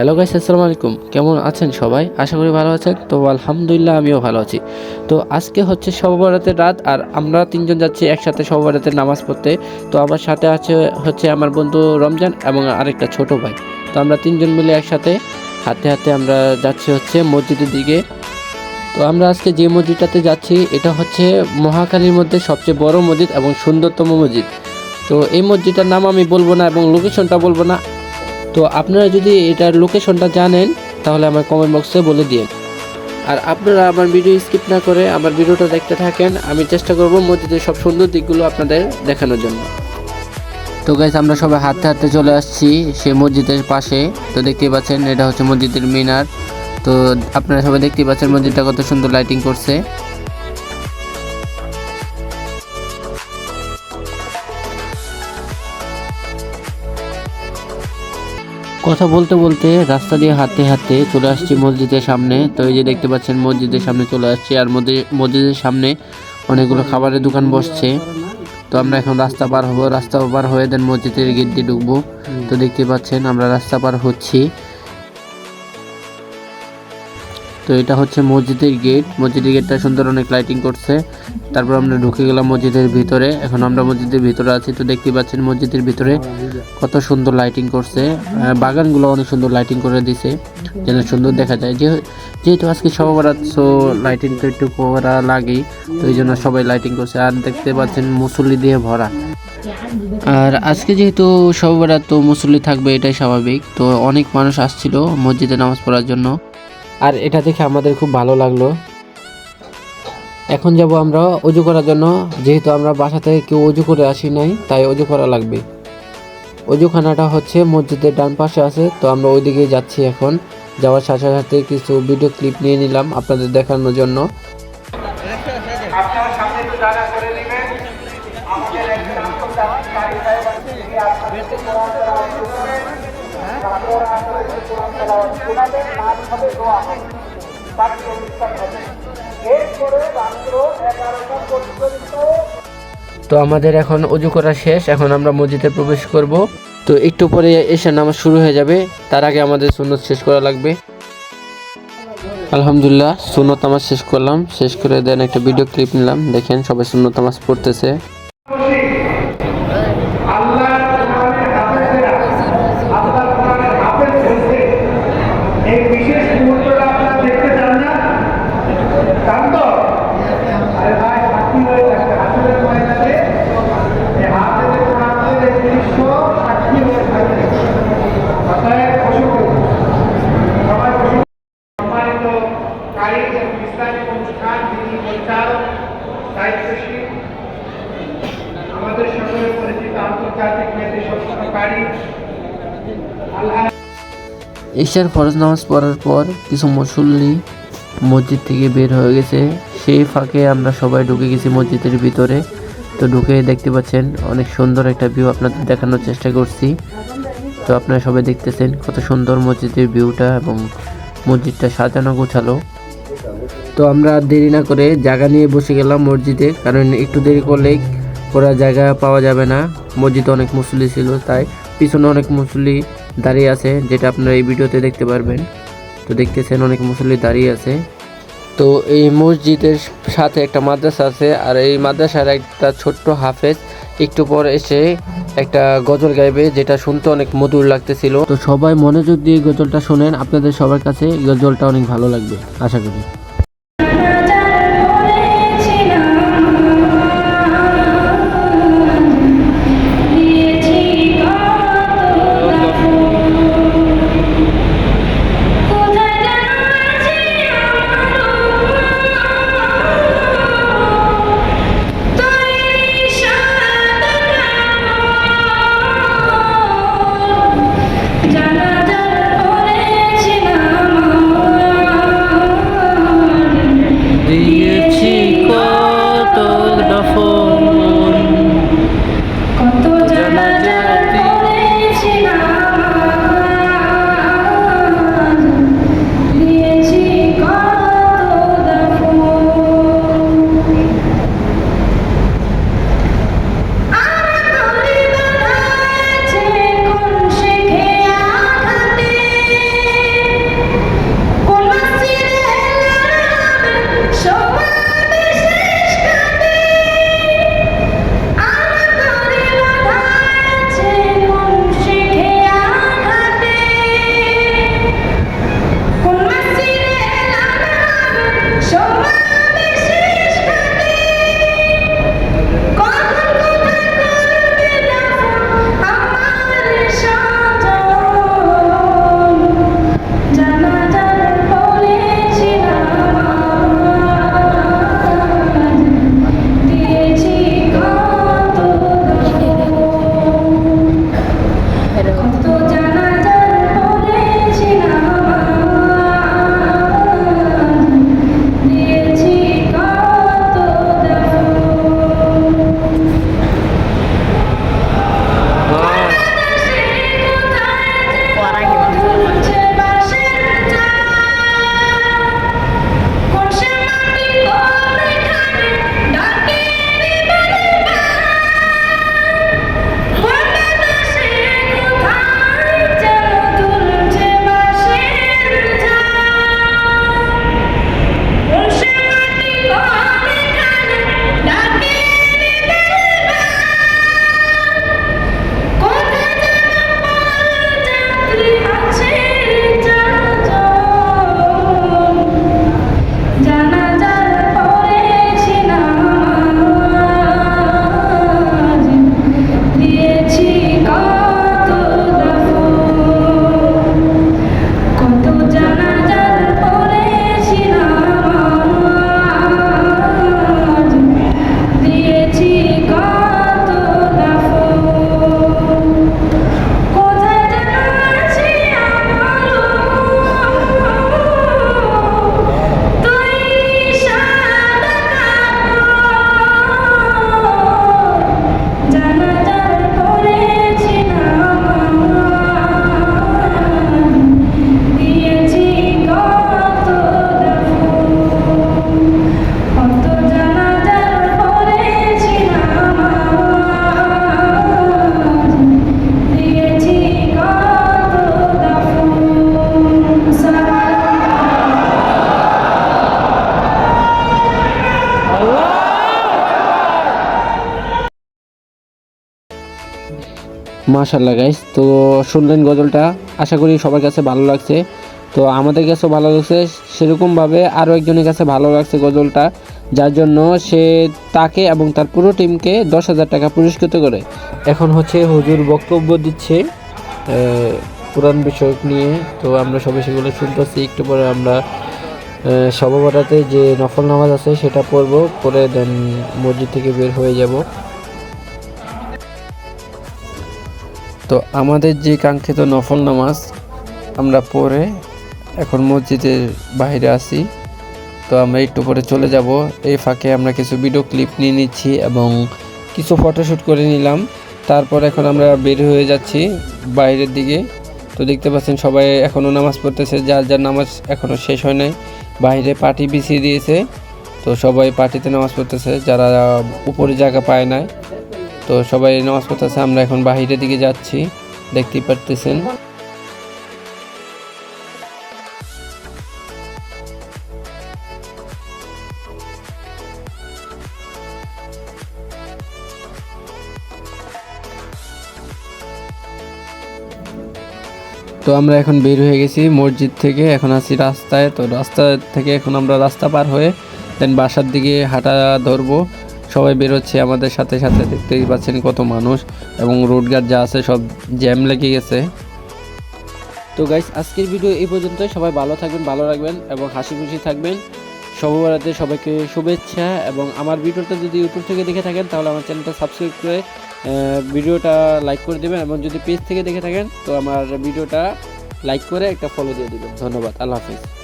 Hello guys, আসসালামু আলাইকুম। কেমন আছেন সবাই? আশা করি ভালো আছেন। তো আলহামদুলিল্লাহ, আমিও ভালো আছি। তো আজকে হচ্ছে সববরাতের রাত আর আমরা তিনজন যাচ্ছি একসাথে সববরাতের নামাজ পড়তে। তো আমার সাথে আছে হচ্ছে আমার বন্ধু রমজান এবং আরেকটা ছোট ভাই। তো আমরা তিনজন মিলে একসাথে হাতে হাতে আমরা যাচ্ছি হচ্ছে মসজিদের দিকে। তো আমরা আজকে যে মসজিদটাতে যাচ্ছি, এটা হচ্ছে মহাকালীর মধ্যে সবচেয়ে বড় মসজিদ এবং সুন্দরতম মসজিদ। তো এই মসজিদটার নাম আমি বলব না এবং লোকেশনটা বলব না। তো আপনারা যদি এটার লোকেশনটা জানেন, তাহলে আমার কমেন্ট বক্সে বলে দিন আর আপনারা আমার ভিডিও স্কিপ না করে আমার ভিডিওটা দেখতে থাকেন, আমি চেষ্টা করব মসজিদের সব সুন্দর দিকগুলো আপনাদের দেখানোর জন্য। তো গাইজ আমরা সবাই হাঁটতে হাঁটতে চলে আসছি সেই মসজিদের পাশে। তো দেখতেই পাচ্ছেন, এটা হচ্ছে মসজিদের মিনার। তো আপনারা সবাই দেখতেই পাচ্ছেন মসজিদটা কত সুন্দর লাইটিং করছে। কথা বলতে বলতে রাস্তা দিয়ে হাঁটতে হাঁটতে চলে আসছি মসজিদের সামনে। তো এই যে দেখতে পাচ্ছেন, মসজিদের সামনে চলে আসছি আর মসজিদ- মসজিদের সামনে অনেকগুলো খাবারের দোকান বসছে। তো আমরা এখন রাস্তা পার হব। রাস্তা পার হয়ে দেন মসজিদের গেট দিয়ে ঢুকবো। তো দেখতে পাচ্ছেন, আমরা রাস্তা পার হচ্ছি। তো এটা হচ্ছে মসজিদের গেট। মসজিদের গেটটা সুন্দর অনেক লাইটিং করছে। তারপর আমরা ঢুকে গেলাম মসজিদের ভিতরে। এখন আমরা মসজিদের ভিতরে আছি তো দেখতে পাচ্ছেন মসজিদের ভিতরে কত সুন্দর লাইটিং করছে। বাগানগুলো অনেক সুন্দর লাইটিং করে দিছে। যেন সুন্দর দেখা যায়। যেহেতু আজকে সবার সো লাইটিং তো একটু করা লাগেই। তো এই জন্য সবাই লাইটিং করছে। আর দেখতে পাচ্ছেন মুসল্লি দিয়ে ভরা। আর আজকে যেহেতু সবার তো মুসল্লি থাকবে, এটাই স্বাভাবিক। তো অনেক মানুষ আসছিল মসজিদে নামাজ পড়ার জন্য। আর এটা দেখে আমাদের খুব ভালো লাগল। এখন যাব আমরা অজু করার জন্য। যেহেতু আমরা বাসা থেকে কেউ অজু করে আসি নাই, তাই অজু করা লাগবে। অজুখানাটা হচ্ছে মসজিদের ডান পাশে আছে, তো আমরা ওইদিকে যাচ্ছি এখন। যাওয়ার সাথে সাথে কিছু ভিডিও ক্লিপ নিয়ে নিলাম আপনাদের দেখানোর জন্য। আমাদের তো আমাদের এখন অজু করা শেষ, এখন আমরা মসজিদে প্রবেশ করব। তো একটু পরে এসে নামাজ শুরু হয়ে যাবে, তার আগে আমাদের সুন্নত শেষ করা লাগবে। আলহামদুলিল্লাহ, সুন্নত নামাজ শেষ করলাম। শেষ করে দেন একটা ভিডিও ক্লিপ নিলাম। দেখেন সবাই সুন্নত নামাজ পড়তেছে আল্লাহ কোরআনের হাফেজেরা আল্লাহ কোরআনের হাফেজ হয়েছে এই বিশেষ মুহূর্তটা আপনারা দেখতে চান না চান তো আরে ভাই সাক্ষী হয়ে থাকবে আসলে ময়দানে এই হাফেজে কোরআনের এই দৃশ্য সাক্ষী হয়ে থাকবে অতএব বসে পড়ুন। সবাই বসে পড়ুন। সম্মানিত কারি এবং ইসলামিক অনুষ্ঠান যিনি পরিচালক দায়িত্বশীল আমাদের সকলে পরিচিত আন্তর্জাতিক মেয়েদের সত্যকারী আল্লাহ ঈশার ফরজ নামাজ পড়ার পর কিছু মুসল্লি মসজিদ থেকে বের হয়ে গেছে। সেই ফাঁকে আমরা সবাই ঢুকে গেছি মসজিদের ভিতরে। তো ঢুকে দেখতে পাচ্ছেন, অনেক সুন্দর একটা ভিউ আপনাদের দেখানোর চেষ্টা করছি। তো আপনারা সবাই দেখতেছেন কত সুন্দর মসজিদের ভিউটা এবং মসজিদটা সাজানো গোছালো। তো আমরা দেরি না করে জায়গা নিয়ে বসে গেলাম মসজিদে, কারণ একটু দেরি করলেই পুরা জায়গা পাওয়া যাবে না। মসজিদে অনেক মুসল্লি ছিল, তাই পিছনে অনেক মুসল্লি দাঁড়িয়ে আছে, যেটা আপনারা এই ভিডিওতে দেখতে পারবেন। তো দেখতেছেন অনেক মুসল্লি দাঁড়িয়ে আছে। তো এই মসজিদের সাথে একটা মাদ্রাসা আছে, আর এই মাদ্রাসার একটা ছোট্ট হাফেজ একটু পর এসে একটা গজল গাইবে, যেটা শুনতে অনেক মধুর লাগতেছিল। তো সবাই মনোযোগ দিয়ে গজলটা শোনেন, আপনাদের সবার কাছে গজলটা অনেক ভালো লাগবে, আশা করি। show. মাশাল্লাহ গাইস তো শুনলেন গজলটা, আশা করি সবার কাছে ভালো লাগছে। তো আমাদের কাছেও ভালো লাগছে, সেরকমভাবে আরও একজনের কাছে ভালো লাগছে গজলটা, যার জন্য সে তাকে এবং তার পুরো টিমকে দশ হাজার টাকা পুরস্কৃত করে। এখন হচ্ছে হুজুর বক্তব্য দিচ্ছে কোরআন বিষয়ক নিয়ে। তো আমরা সবাই সেগুলো শুনতেছি, একটু পরে আমরা সবাবরাতে যে নফল নামাজ আছে সেটা পড়ব পরে দেন মসজিদ থেকে বের হয়ে যাব। তো আমাদের যে কাঙ্ক্ষিত নফল নামাজ আমরা পড়ে এখন মসজিদের বাইরে আছি, তো আমরা একটু পরে চলে যাব। এই ফাঁকে আমরা কিছু ভিডিও ক্লিপ নিয়ে নিচ্ছি এবং কিছু ফটোশ্যুট করে নিলাম। তারপর এখন আমরা বের হয়ে যাচ্ছি বাইরের দিকে। তো দেখতে পাচ্ছেন সবাই এখনও নামাজ পড়তেছে, যার যার নামাজ এখনও শেষ হয় নাই। বাইরে পার্টি বিছিয়ে দিয়েছে, তো সবাই পার্টিতে নামাজ পড়তেছে, যারা উপরে জায়গা পায় না তো সবাই নামাজ পড়তেছে, আমরা এখন বাহিরের দিকে যাচ্ছি, দেখতেই পারতেছেন। তো আমরা এখন বের হয়ে গেছি মসজিদ থেকে, এখন আছি রাস্তায়, তো রাস্তা থেকে এখন আমরা রাস্তা পার হয়ে দেন বাসার দিকে হাঁটা ধরবো। সবাই বেরোচ্ছে, আমাদের সাথে সাথে দেখতেই পাচ্ছেন কত মানুষ এবং রোড গার্ড যা আছে সব জ্যাম লেগে গেছে। তো গাইস আজকের ভিডিও এই পর্যন্তই। সবাই ভালো থাকবেন, ভালো রাখবেন এবং হাসি খুশি থাকবেন। সবরাতে সবাইকে শুভেচ্ছা এবং আমার ভিডিওটা যদি ইউটিউব থেকে দেখে থাকেন, তাহলে আমার চ্যানেলটা সাবস্ক্রাইব করে ভিডিওটা লাইক করে দেবেন এবং যদি পেজ থেকে দেখে থাকেন, তো আমার ভিডিওটা লাইক করে একটা ফলো দিয়ে দেবেন। ধন্যবাদ, আল্লাহ হাফিজ।